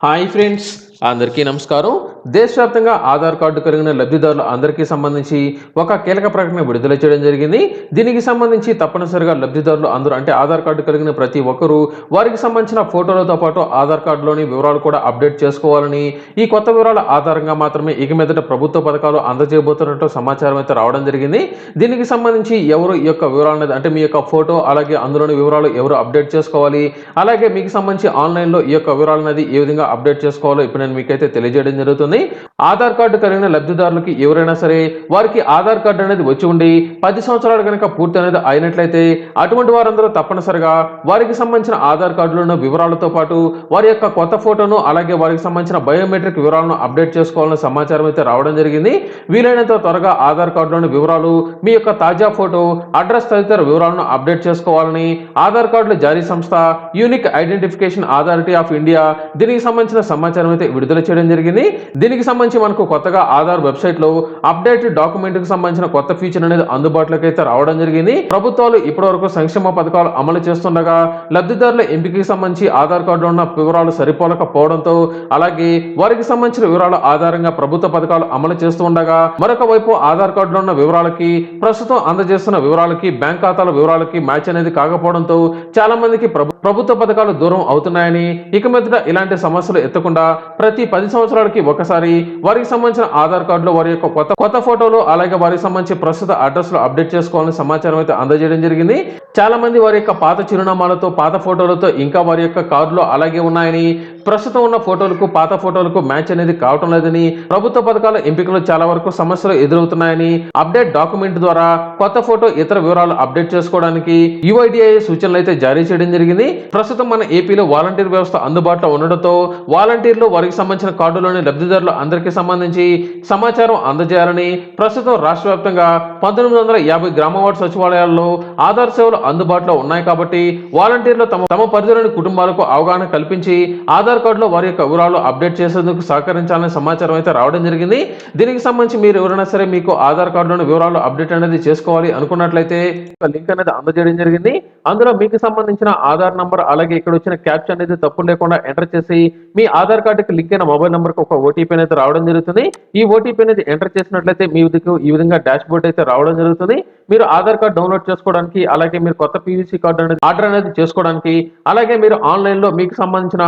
Hi friends అందరికీ నమస్కారం. దేశవ్యాప్తంగా ఆధార్ కార్డు కలిగిన లబ్ధిదారులు అందరికీ సంబంధించి ఒక కీలక ప్రకటన విడుదల చేయడం జరిగింది. దీనికి సంబంధించి తప్పనిసరిగా లబ్ధిదారులు అందరూ అంటే ఆధార్ కార్డు కలిగిన ప్రతి ఒక్కరూ వారికి సంబంధించిన ఫోటోలతో పాటు ఆధార్ కార్డులోని వివరాలు కూడా అప్డేట్ చేసుకోవాలని ఈ కొత్త వివరాల ఆధారంగా మాత్రమే ఇక మీదట ప్రభుత్వ పథకాలు అందజేయబోతున్నట్టు సమాచారం అయితే రావడం జరిగింది. దీనికి సంబంధించి ఎవరు ఈ యొక్క వివరాలు అంటే మీ యొక్క ఫోటో అలాగే అందులోని వివరాలు ఎవరు అప్డేట్ చేసుకోవాలి అలాగే మీకు సంబంధించి ఆన్లైన్లో ఈ యొక్క వివరాలు అనేది ఏ విధంగా అప్డేట్ చేసుకోవాలో ఇప్పుడు నేను మీకైతే తెలియజేయడం జరుగుతుంది. ఆధార్ కార్డు కలిగిన లబ్ధిదారులకి ఎవరైనా సరే వారికి ఆధార్ కార్డు అనేది వచ్చి ఉండి పది సంవత్సరాలు కనుక పూర్తి అనేది అయినట్లయితే అటువంటి వారందరూ తప్పనిసరిగా వారికి సంబంధించిన ఆధార్ కార్డులో ఉన్న వివరాలతో పాటు వారి యొక్క కొత్త ఫోటోను అలాగే వారికి సంబంధించిన బయోమెట్రిక్ వివరాలను అప్డేట్ చేసుకోవాలన్న సమాచారం అయితే రావడం జరిగింది. వీలైనంత త్వరగా ఆధార్ కార్డులోని వివరాలు మీ యొక్క తాజా ఫోటో అడ్రస్ తదితర వివరాలను అప్డేట్ చేసుకోవాలని ఆధార్ కార్డుల జారీ సంస్థ unique identification authority of India దీనికి సంబంధించిన సమాచారం అయితే విడుదల చేయడం జరిగింది. దీనికి సంబంధించి మనకు కొత్తగా ఆధార్ వెబ్సైట్లో అప్డేట్ డాక్యుమెంట్కి సంబంధించిన కొత్త ఫీచర్ అనేది అందుబాటులోకి అయితే రావడం జరిగింది. ప్రభుత్వాలు ఇప్పటివరకు సంక్షేమ పథకాలు అమలు చేస్తుండగా లబ్ధిదారుల ఎంపికకి సంబంధించి ఆధార్ కార్డులో ఉన్న వివరాలు సరిపోలకపోవడంతో అలాగే వారికి సంబంధించిన వివరాల ఆధారంగా ప్రభుత్వ పథకాలు అమలు చేస్తూ ఉండగా మరొక వైపు ఆధార్ కార్డులో ఉన్న వివరాలకి ప్రస్తుతం అందజేస్తున్న వివరాలకి బ్యాంక్ ఖాతాల వివరాలకి మ్యాచ్ అనేది కాకపోవడంతో చాలా మందికి ప్రభుత్వం ప్రభుత్వ పథకాలు దూరం అవుతున్నాయని ఇక మీదట ఇలాంటి సమస్యలు ఎత్తకుండా ప్రతి పది సంవత్సరాలకి ఒకసారి వారికి సంబంధించిన ఆధార్ కార్డులో వారి యొక్క కొత్త కొత్త ఫోటోలు అలాగే వారికి సంబంధించి ప్రస్తుత అడ్రస్లు అప్డేట్ చేసుకోవాలని సమాచారం అయితే అందజేయడం జరిగింది. చాలా మంది వారి యొక్క పాత చిరునామాలతో పాత ఫోటోలతో ఇంకా వారి యొక్క కార్డులో అలాగే ఉన్నాయని ప్రస్తుతం ఉన్న ఫోటోలకు పాత ఫోటోలకు మ్యాచ్ అనేది కావటం లేదని ప్రభుత్వ పథకాల ఎంపికలు చాలా వరకు సమస్యలు ఎదురవుతున్నాయని అప్డేట్ డాక్యుమెంట్ ద్వారా కొత్త ఫోటో ఇతర వివరాలు అప్డేట్ చేసుకోవడానికి యుఐడిఐ సూచనలు అయితే జారీ చేయడం జరిగింది. ప్రస్తుతం మన ఏపీలో వాలంటీర్ వ్యవస్థ అందుబాటులో ఉండడంతో వాలంటీర్లు వారికి సంబంధించిన కార్డులోని లబ్ధిదారులు అందరికీ సంబంధించి సమాచారం అందజేయాలని ప్రస్తుతం రాష్ట్ర వ్యాప్తంగా పంతొమ్మిది వందల యాభై గ్రామ సచివాలయాల్లో ఆధార్ సేవలు అందుబాటులో ఉన్నాయి కాబట్టి వాలంటీర్లు తమ తమ పరిధిలోని కుటుంబాలకు అవగాహన కల్పించి ఆధార్ కార్డులో వారి యొక్క వివరాలు అప్డేట్ చేసేందుకు సహకరించాలనే సమాచారం అయితే రావడం జరిగింది. దీనికి సంబంధించి మీరు ఎవరైనా సరే మీకు ఆధార్ కార్డులోని వివరాలు అప్డేట్ అనేది చేసుకోవాలి అనుకున్నట్లయితే ఒక లింక్ అనేది అందజేయడం జరిగింది. అందులో మీకు సంబంధించిన ఆధార్ నంబర్ అలాగే ఇక్కడ వచ్చిన క్యాప్చర్ అనేది తప్పు లేకుండా ఎంటర్ చేసి మీ ఆధార్ కార్డుకి లింక్ అయిన మొబైల్ నంబర్కి ఒక ఓటీపీ అనేది రావడం జరుగుతుంది. ఈ ఓటీపీ అనేది ఎంటర్ చేసినట్లయితే మీ ఈ విధంగా డాష్ బోర్డ్ అయితే రావడం జరుగుతుంది. మీరు ఆధార్ కార్డ్ డౌన్లోడ్ చేసుకోవడానికి అలాగే మీరు కొత్త పీవీసీ కార్డు అనేది ఆర్డర్ అనేది చేసుకోవడానికి అలాగే మీరు ఆన్లైన్లో మీకు సంబంధించిన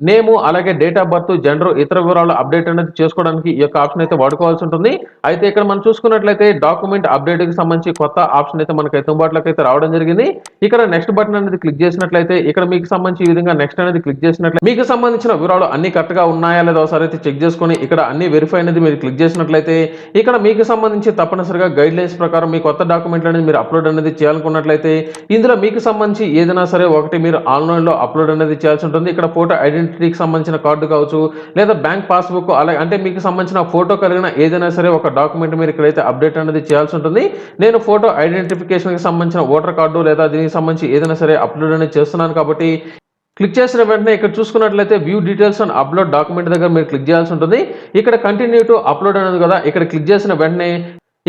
నేము అలాగే డేట్ ఆఫ్ బర్త్ జెండర్ ఇతర వివరాలు అప్డేట్ అనేది చేసుకోవడానికి ఈ యొక్క ఆప్షన్ అయితే వాడుకోవాల్సి ఉంటుంది. అయితే ఇక్కడ మనం చూసుకున్నట్లయితే డాక్యుమెంట్ అప్డేట్కి సంబంధించి కొత్త ఆప్షన్ అయితే మనకి అందుబాటులోకి అయితే రావడం జరిగింది. ఇక్కడ నెక్స్ట్ బటన్ అనేది క్లిక్ చేసినట్లయితే ఇక్కడ మీకు సంబంధించి ఈ విధంగా నెక్స్ట్ అనేది క్లిక్ చేసినట్లయితే మీకు సంబంధించిన వివరాలు అన్ని కరెక్ట్గా ఉన్నాయా లేదా ఒకసారి అయితే చెక్ చేసుకొని ఇక్కడ అన్ని వెరిఫై అనేది మీరు క్లిక్ చేసినట్లయితే ఇక్కడ మీకు సంబంధించి తప్పనిసరిగా గైడ్ లైన్స్ ప్రకారం మీ కొత్త డాక్యుమెంట్లు అనేది మీరు అప్లోడ్ అనేది చేయాలనుకున్నట్లయితే ఇందులో మీకు సంబంధించి ఏదైనా సరే ఒకటి మీరు ఆన్లైన్లో అప్లోడ్ అనేది చేయాల్సి ఉంటుంది. ఇక్కడ ఫోటో ఐడెంటిటీకి సంబంధించిన కార్డు కావచ్చు లేదా బ్యాంక్ పాస్బుక్ అలాగే అంటే మీకు సంబంధించిన ఫోటో కలిగిన ఏదైనా సరే ఒక డాక్యుమెంట్ మీరు ఇక్కడైతే అప్డేట్ అనేది చేయాల్సి ఉంటుంది. నేను ఫోటో ఐడెంటిఫికేషన్కి సంబంధించిన ఓటర్ కార్డు లేదా దీనికి సంబంధించి ఏదైనా సరే అప్లోడ్ అనేది చేస్తున్నాను కాబట్టి క్లిక్ చేసిన వెంటనే ఇక్కడ చూసుకున్నట్లయితే view details and upload document దగ్గర మీరు క్లిక్ చేయాల్సి ఉంటుంది. ఇక్కడ కంటిన్యూ టు అప్లోడ్ అనేది కదా ఇక్కడ క్లిక్ చేసిన వెంటనే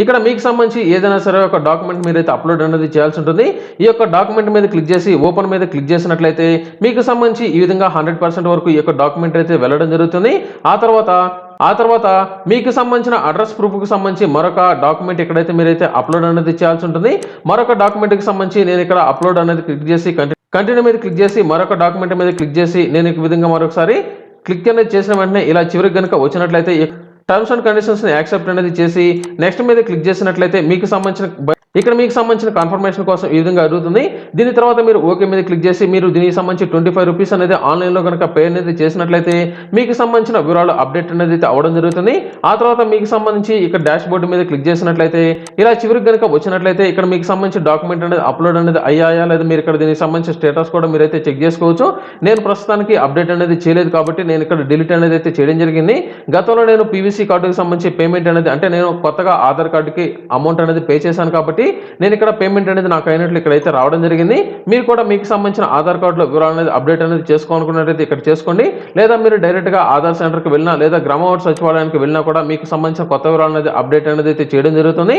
ఇక్కడ మీకు సంబంధించి ఏదైనా సరే ఒక డాక్యుమెంట్ మీరైతే అప్లోడ్ అనేది చేయాల్సి ఉంటుంది. ఈ యొక్క డాక్యుమెంట్ మీద క్లిక్ చేసి ఓపెన్ మీద క్లిక్ చేసినట్లయితే మీకు సంబంధించి ఈ విధంగా హండ్రెడ్ పర్సెంట్ వరకు ఈ యొక్క డాక్యుమెంట్ అయితే వెళ్ళడం జరుగుతుంది. ఆ తర్వాత ఆ తర్వాత మీకు సంబంధించిన అడ్రస్ ప్రూఫ్కి సంబంధించి మరొక డాక్యుమెంట్ ఎక్కడైతే మీరైతే అప్లోడ్ అనేది చేయాల్సి ఉంటుంది. మరొక డాక్యుమెంట్కి సంబంధించి నేను ఇక్కడ అప్లోడ్ అనేది క్లిక్ చేసి కంటిన్యూ మీద క్లిక్ చేసి మరొక డాక్యుమెంట్ మీద క్లిక్ చేసి నేను ఈ విధంగా మరొకసారి క్లిక్ అనేది చేసిన వెంటనే ఇలా చివరికి కనుక వచ్చినట్లయితే టర్మ్స్ అండ్ కండిషన్స్ని యాక్సెప్ట్ అనేది చేసి నెక్స్ట్ మీద క్లిక్ చేసినట్లయితే మీకు సంబంధించిన ఇక్కడ మీకు సంబంధించిన కన్ఫర్మేషన్ కోసం ఈ విధంగా అడుగుతుంది. దీని తర్వాత మీరు ఓకే మీద క్లిక్ చేసి మీరు దీనికి సంబంధించి ట్వంటీ ఫైవ్ రూపీస్ అనేది ఆన్లైన్లో కనుక పే అనేది చేసినట్లయితే మీకు సంబంధించిన వివరాలు అప్డేట్ అనేది అయితే అవడం జరుగుతుంది. ఆ తర్వాత మీకు సంబంధించి ఇక్కడ డాష్ బోర్డు మీద క్లిక్ చేసినట్లయితే ఇలా చివరికి కనుక వచ్చినట్లయితే ఇక్కడ మీకు సంబంధించి డాక్యుమెంట్ అనేది అప్లోడ్ అనేది అయ్యాయా? లేదా మీరు ఇక్కడ దీనికి సంబంధించిన స్టేటస్ కూడా మీరైతే చెక్ చేసుకోవచ్చు. నేను ప్రస్తుతానికి అప్డేట్ అనేది చేయలేదు కాబట్టి నేను ఇక్కడ డిలీట్ అనేది అయితే చేయడం జరిగింది. గతంలో నేను పీవీసీ కార్డుకి సంబంధించి పేమెంట్ అనేది అంటే నేను కొత్తగా ఆధార్ కార్డుకి అమౌంట్ అనేది పే చేశాను కాబట్టి నేను ఇక్కడ పేమెంట్ అనేది నాకు అయినట్లు ఇక్కడైతే రావడం జరిగింది. మీరు కూడా మీకు సంబంధించిన ఆధార్ కార్డులో వివరాలు అనేది అప్డేట్ అనేది చేసుకోవాలనుకున్నట్లయితే ఇక్కడ చేసుకోండి. లేదా మీరు డైరెక్ట్గా ఆధార్ సెంటర్కి వెళ్ళినా లేదా గ్రామ సచివాలయానికి వెళ్ళినా కూడా మీకు సంబంధించిన కొత్త వివరాలు అనేది అప్డేట్ అనేది అయితే చేయడం జరుగుతుంది.